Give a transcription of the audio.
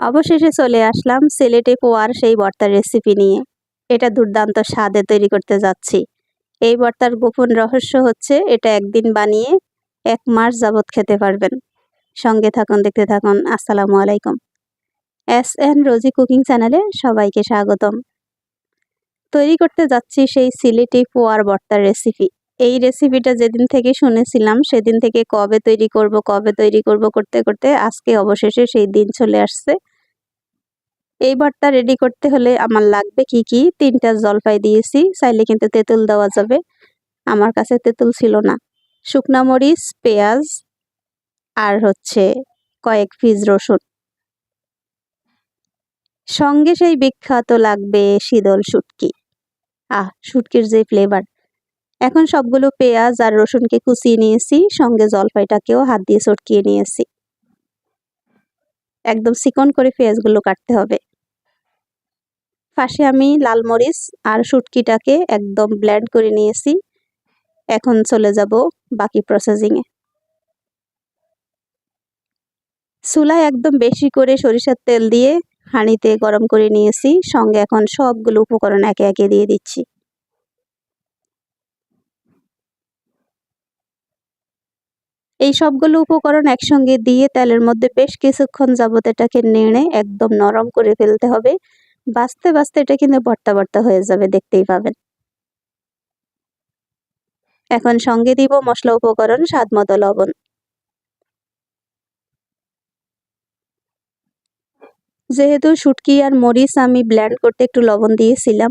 অবশেষে চলে আসলাম সিলেটে পোয়ার সেই ভর্তার রেসিপি নিয়ে। এটা দুর্দান্ত স্বাদে তৈরি করতে যাচ্ছি। এই ভর্তার গোপন রহস্য হচ্ছে, এটা একদিন বানিয়ে এক মাস যাবৎ খেতে পারবেন। সঙ্গে থাকুন, দেখতে থাকুন। আসসালামু আলাইকুম। এস এন রোজি কুকিং চ্যানেলে সবাইকে স্বাগতম। তৈরি করতে যাচ্ছি সেই সিলেটি পোয়ার ভর্তার রেসিপি এই রেসিপিটা যেদিন থেকে শুনেছিলাম, সেদিন থেকে কবে তৈরি করব, কবে তৈরি করব করতে করতে আজকে অবশেষে সেই দিন চলে আসছে। এই ভর্তা রেডি করতে হলে আমার লাগবে কি কি? তিনটা জলপাই দিয়েছি, চাইলে কিন্তু তেঁতুল দেওয়া যাবে। আমার কাছে তেঁতুল ছিল না। শুকনা মরিচ, পেঁয়াজ আর হচ্ছে কয়েক পিস রসুন। সঙ্গে সেই বিখ্যাত লাগবে শীতল শুটকি। আহ, শুটকির যে ফ্লেভার এখন সবগুলো পেঁয়াজ আর রসুনকে কুচিয়ে নিয়েছি, সঙ্গে জলপাইটাকেও হাত দিয়ে চটকিয়ে নিয়েছি। একদম চিকন করে পেঁয়াজগুলো কাটতে হবে। পাশে আমি লাল মরিচ আর শুটকিটাকে একদম ব্ল্যান্ড করে নিয়েছি। এখন চলে যাব বাকি প্রসেসিংয়ে চুলায় একদম বেশি করে সরিষার তেল দিয়ে হাঁড়িতে গরম করে নিয়েছি। সঙ্গে এখন সবগুলো উপকরণ একে একে দিয়ে দিচ্ছি। এই সবগুলো উপকরণ একসঙ্গে দিয়ে তেলের মধ্যে বেশ কিছুক্ষণ যাবত এটাকে নেড়ে একদম নরম করে ফেলতে হবে। বাঁচতে বাঁচতে এটা কিন্তু ভর্তা ভর্তা হয়ে যাবে, দেখতেই পাবেন। এখন সঙ্গে দিব মশলা উপকরণ, স্বাদ মতো লবণ। যেহেতু শুটকি আর মরিচ আমি ব্ল্যান্ড করতে একটু লবণ দিয়েছিলাম